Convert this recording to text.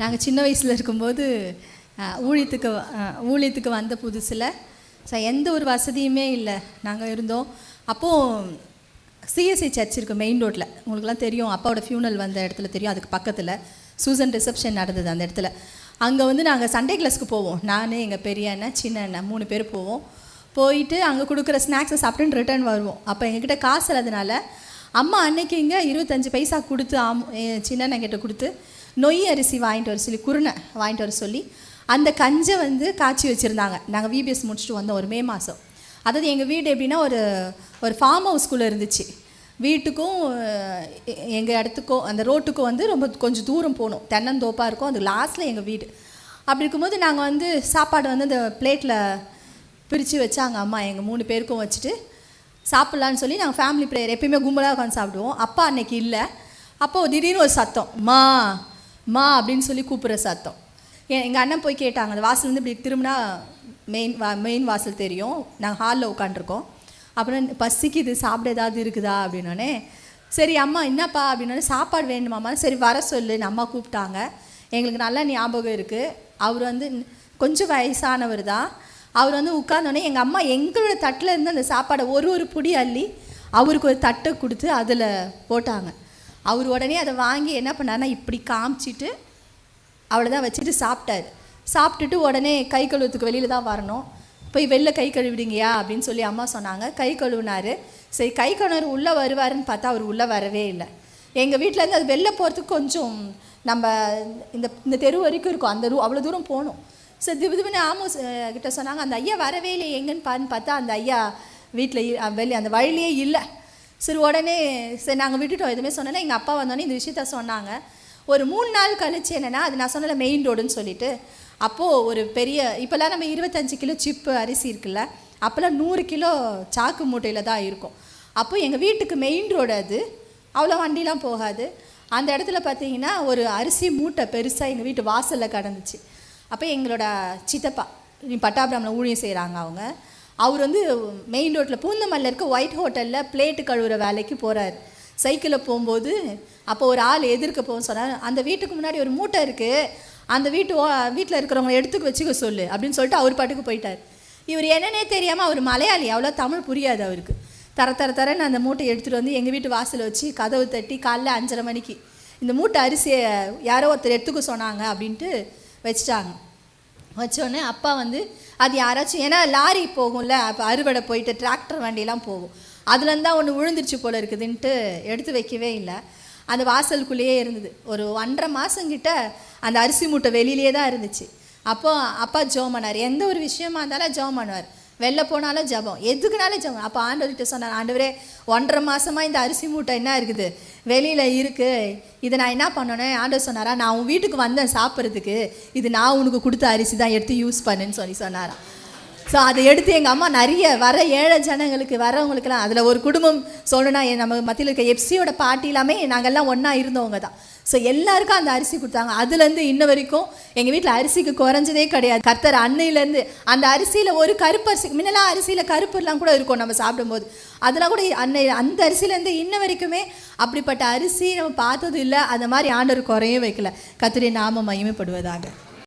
நாங்கள் சின்ன வயசில் இருக்கும்போது ஊழியத்துக்கு ஊழியத்துக்கு வந்த புதுசில் ஸோ எந்த ஒரு வசதியுமே இல்லை. நாங்கள் இருந்தோம். அப்போது சிஎஸ்ஐ சர்ச் இருக்குது மெயின் ரோட்டில் உங்களுக்குலாம் தெரியும். அப்பாவோட ஃபியூனல் வந்த இடத்துல தெரியும். அதுக்கு பக்கத்தில் சூசன் ரிசப்ஷன் நடந்தது அந்த இடத்துல. அங்கே வந்து நாங்கள் சண்டே கிளாஸ்க்கு போவோம். நான் எங்கள் பெரிய அண்ணன் சின்ன அண்ணன் மூணு பேர் போவோம். போயிட்டு அங்கே கொடுக்குற ஸ்நாக்ஸை சாப்பிட்டுன்னு ரிட்டர்ன் வருவோம். அப்போ எங்ககிட்ட காசு இல்லாதனால அம்மா அன்னைக்கு இங்கே இருபத்தஞ்சு பைசா கொடுத்து ஆம் சின்ன அண்ணன் கிட்ட கொடுத்து நொய் அரிசி வாங்கிட்டு வர சொல்லி குருணை வாங்கிட்டு வர சொல்லி அந்த கஞ்சை வந்து காய்ச்சி வச்சுருந்தாங்க. நாங்கள் விபிஎஸ் முடிச்சுட்டு வந்தோம் ஒரு மே மாதம் அதாவது எங்கள் வீடு எப்படின்னா ஒரு ஒரு ஃபார்ம் ஹவுஸ்குள்ளே இருந்துச்சு. வீட்டுக்கும் எங்கள் இடத்துக்கும் அந்த ரோட்டுக்கும் வந்து ரொம்ப கொஞ்சம் தூரம் போகணும். தென்னந்தோப்பாக இருக்கும் அது லாஸ்ட்டில் எங்கள் வீடு. அப்படி இருக்கும்போது நாங்கள் வந்து சாப்பாடு வந்து அந்த பிளேட்டில் பிரித்து வச்சாங்க அம்மா எங்கள் மூணு பேருக்கும் வச்சுட்டு சாப்பிட்லான்னு சொல்லி நாங்கள் ஃபேமிலி ப்ரேயர் எப்பயுமே கும்பலாக உட்காந்து சாப்பிடுவோம். அப்பா அன்னைக்கு இல்லை. அப்போ திடீர்னு ஒரு சத்தம் மா மா அப்படின்னு சொல்லி கூப்பிட்ற சத்தம். எங்கள் அண்ணன் போய் கேட்டாங்க. அந்த வாசல் வந்து இப்படி திரும்பினா மெயின் வா மெயின் வாசல் தெரியும். நாங்கள் ஹாலில் உட்காண்ட்ருக்கோம் அப்புறம் பசிக்குது சாப்பிட ஏதாவது இருக்குதா அப்படின்னோடனே சரி அம்மா என்னப்பா? அப்படின்னோடனே சாப்பாடு வேணுமாம்மா சரி வர சொல்லுன்னு அம்மா கூப்பிட்டாங்க. எங்களுக்கு நல்லா ஞாபகம் இருக்குது அவர் வந்து கொஞ்சம் வயசானவர் தான். அவர் வந்து உட்கார்ந்தோடனே எங்கள் அம்மா எங்களோட தட்டில் இருந்து அந்த சாப்பாடை ஒரு ஒரு புடி அள்ளி அவருக்கு ஒரு தட்டை கொடுத்து அதில் போட்டாங்க. அவர் உடனே அதை வாங்கி என்ன பண்ணாருன்னா இப்படி காமிச்சிட்டு அவ்வளோதான் வச்சுட்டு சாப்பிட்டாரு. சாப்பிட்டுட்டு உடனே கை கழுவுறதுக்கு வெளியில் தான் வரணும். போய் வெளில கை கழுவிடுங்கயா அப்படின்னு சொல்லி அம்மா சொன்னாங்க. கை கழுவுனாரு. சரி கை கழுவுற உள்ளே வருவாருன்னு பார்த்தா அவர் உள்ளே வரவே இல்லை. எங்கள் வீட்டிலேருந்து அது வெளில போகிறதுக்கு கொஞ்சம் நம்ம இந்த இந்த தெரு வரைக்கும் இருக்கும். அந்த ரூ அவ்வளோ தூரம் போகணும். சரி திபுதிபுன்னு ஆமோஸ் கிட்ட சொன்னாங்க. அந்த ஐயா வரவே இல்லை எங்கன்னு பாருன்னு பார்த்தா அந்த ஐயா வீட்டில் வெளியே அந்த வழியிலே இல்லை. சரி உடனே சரி நாங்கள் விட்டுட்டோம் எதுவுமே சொன்னேன்னா எங்கள் அப்பா வந்தோடனே இந்த விஷயத்த சொன்னாங்க. ஒரு மூணு நாள் கழிச்சு என்னென்னா அது நான் சொன்னல மெயின் ரோடுன்னு சொல்லிட்டு. அப்போது ஒரு பெரிய இப்போல்லாம் நம்ம இருபத்தஞ்சு கிலோ சிப்பு அரிசி இருக்குல்ல அப்போல்லாம் நூறு கிலோ சாக்கு மூட்டையில் தான் இருக்கும். அப்போ எங்கள் வீட்டுக்கு மெயின் ரோடு அது. அவ்வளோ வண்டிலாம் போகாது. அந்த இடத்துல பார்த்தீங்கன்னா ஒரு அரிசி மூட்டை பெருசாக எங்கள் வீட்டு வாசலில் கடந்துச்சு. அப்போ எங்களோட சித்தப்பா பட்டாபிராமில் ஊழியம் செய்கிறாங்க அவங்க. அவர் வந்து மெயின் ரோட்டில் பூந்தமல்லில் இருக்க ஒயிட் ஹோட்டலில் பிளேட்டு கழுவுற வேலைக்கு போகிறார் சைக்கிளில் போகும்போது அப்போ ஒரு ஆள் எதிர்க்க போகும் சொன்னார். அந்த வீட்டுக்கு முன்னாடி ஒரு மூட்டை இருக்குது அந்த வீட்டு வீட்டில் இருக்கிறவங்க எடுத்துக்க வச்சுக்க சொல்லு அப்படின்னு சொல்லிட்டு அவர் பாட்டுக்கு போயிட்டார். இவர் என்னன்னே தெரியாமல் அவர் மலையாளி அவ்வளோ தமிழ் புரியாது அவருக்கு. தர தர தரன்னு அந்த மூட்டையை எடுத்துகிட்டு வந்து எங்கள் வீட்டு வாசலில் வச்சு கதவு தட்டி காலைல அஞ்சரை மணிக்கு இந்த மூட்டை அரிசியை யாரோ ஒருத்தர் எடுத்துக்க சொன்னாங்க அப்படின்ட்டு வச்சுட்டாங்க. வச்சோடனே அப்பா வந்து அது யாராச்சும் ஏன்னா லாரி போகும்ல அப்போ அறுவடை போயிட்டு டிராக்டர் வண்டிலாம் போகும். அதுலேருந்து தான் ஒன்று விழுந்துருச்சு போல இருக்குதுன்ட்டு எடுத்து வைக்கவே இல்லை. அந்த வாசலுக்குள்ளேயே இருந்தது. ஒரு ஒன்றரை மாதங்கிட்ட அந்த அரிசி மூட்டை வெளியிலே தான் இருந்துச்சு. அப்போ அப்பா ஜோம் பண்ணார். எந்த ஒரு விஷயமா இருந்தாலும் ஜோம் பண்ணுவார். வெளில போனாலும் ஜெபம். எதுக்குனாலும் ஜெபம். அப்போ ஆண்டவர்கிட்ட சொன்னார் ஆண்டவரே ஒன்றரை மாதமாக இந்த அரிசி மூட்டை என்ன இருக்குது? வெளியில் இருக்குது இதை நான் என்ன பண்ணணும்? ஆண்டவர் சொன்னாரா நான் உன் வீட்டுக்கு வந்தேன் சாப்பிட்றதுக்கு. இது நான் உனக்கு கொடுத்த அரிசி தான் எடுத்து யூஸ் பண்ணுன்னு சொல்லி சொன்னாரான் ஸோ அதை எடுத்து எங்கள் அம்மா நிறைய வர ஏழை ஜனங்களுக்கு வரவங்களுக்குலாம் அதில் ஒரு குடும்பம் சொல்லணும்னா என் நம்ம மத்தியில் இருக்க எப்சியோட பாட்டி எல்லாமே நாங்கள்லாம் ஒன்றா இருந்தவங்க தான். ஸோ எல்லாருக்கும் அந்த அரிசி கொடுத்தாங்க. அதுலேருந்து இன்ன வரைக்கும் எங்கள் வீட்டில் அரிசிக்கு குறைஞ்சதே கிடையாது. கர்த்தர் அன்னையிலேருந்து அந்த அரிசியில் ஒரு கருப்பு அரிசி முன்னெல்லாம் அரிசியில் கருப்புலாம் கூட இருக்கும் நம்ம சாப்பிடும்போது. அதெல்லாம் கூட அன்னை அந்த அரிசியிலேருந்து இன்ன வரைக்குமே அப்படிப்பட்ட அரிசி நம்ம பார்த்தது இல்லை. அந்த மாதிரி ஆண்டவர் குறையும் வைக்கல. கர்த்தருடைய நாம மகிமைப்படுவதாக.